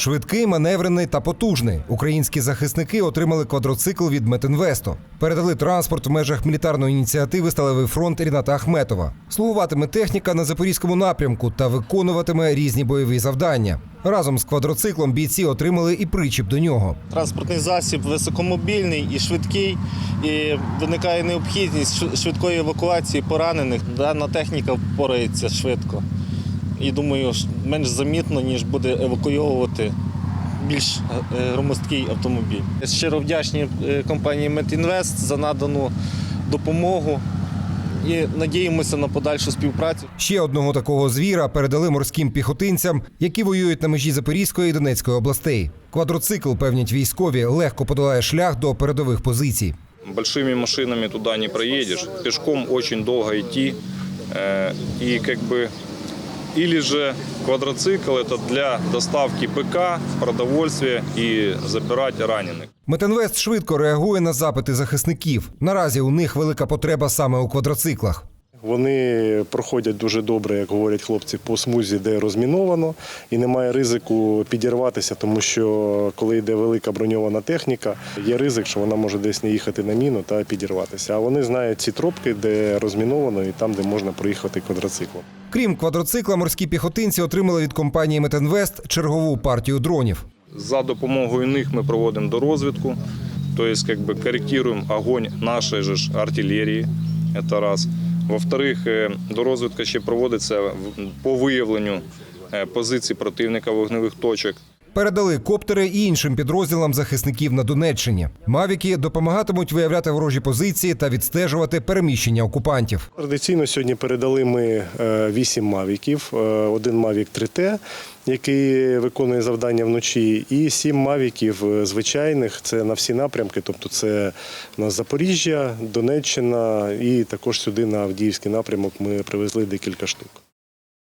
Швидкий, маневрений та потужний. Українські захисники отримали квадроцикл від Метинвесту. Передали транспорт в межах мілітарної ініціативи Сталевий фронт Ріната Ахметова. Слугуватиме техніка на запорізькому напрямку та виконуватиме різні бойові завдання. Разом з квадроциклом бійці отримали і причіп до нього. Транспортний засіб високомобільний і швидкий, і виникає необхідність швидкої евакуації поранених. Дана техніка впорається швидко. І думаю, менш замітно, ніж буде евакуйовувати більш е, громоздкий автомобіль. Щиро вдячні е, компанії Метінвест за надану допомогу і надіємося на подальшу співпрацю. Ще одного такого звіра передали морським піхотинцям, які воюють на межі Запорізької і Донецької областей. Квадроцикл, певнять військові, легко подолає шлях до передових позицій. Большими машинами туда не проедешь. Пешком очень долго идти. Э, И как бы или же квадроцикл это для доставки ПК, продовольствия и забирать раненых. Метинвест швидко реагує на запити захисників. Наразі у них велика потреба саме у квадроциклах. Вони проходять дуже добре, як говорять хлопці, по смузі, де розміновано, і немає ризику підірватися, тому що коли йде велика броньована техніка, є ризик, що вона може десь не їхати на міну та підірватися. А вони знають ці тропки, де розміновано, і там, де можна проїхати квадроциклом. Крім квадроцикла, морські піхотинці отримали від компанії Метинвест чергову партію дронів. За допомогою них ми проводимо дорозвідку, то есть как бы корректируем огонь нашої ж артилерії. Это раз. Во-вторых, до дорозвідка ще проводиться по виявленню е, позицій противника вогневих точок. Передали коптери і іншим підрозділам захисників на Донеччині. Мавіки допомагатимуть виявляти ворожі позиції та відстежувати переміщення окупантів. Традиційно сьогодні передали ми е, вісім мавіків, е, один мавік 3Т, який виконує завдання вночі, і сім мавіків е, звичайних. Це на всі напрямки. Тобто, це на Запоріжжя, Донеччина і також сюди на Авдіївський напрямок ми привезли декілька штук.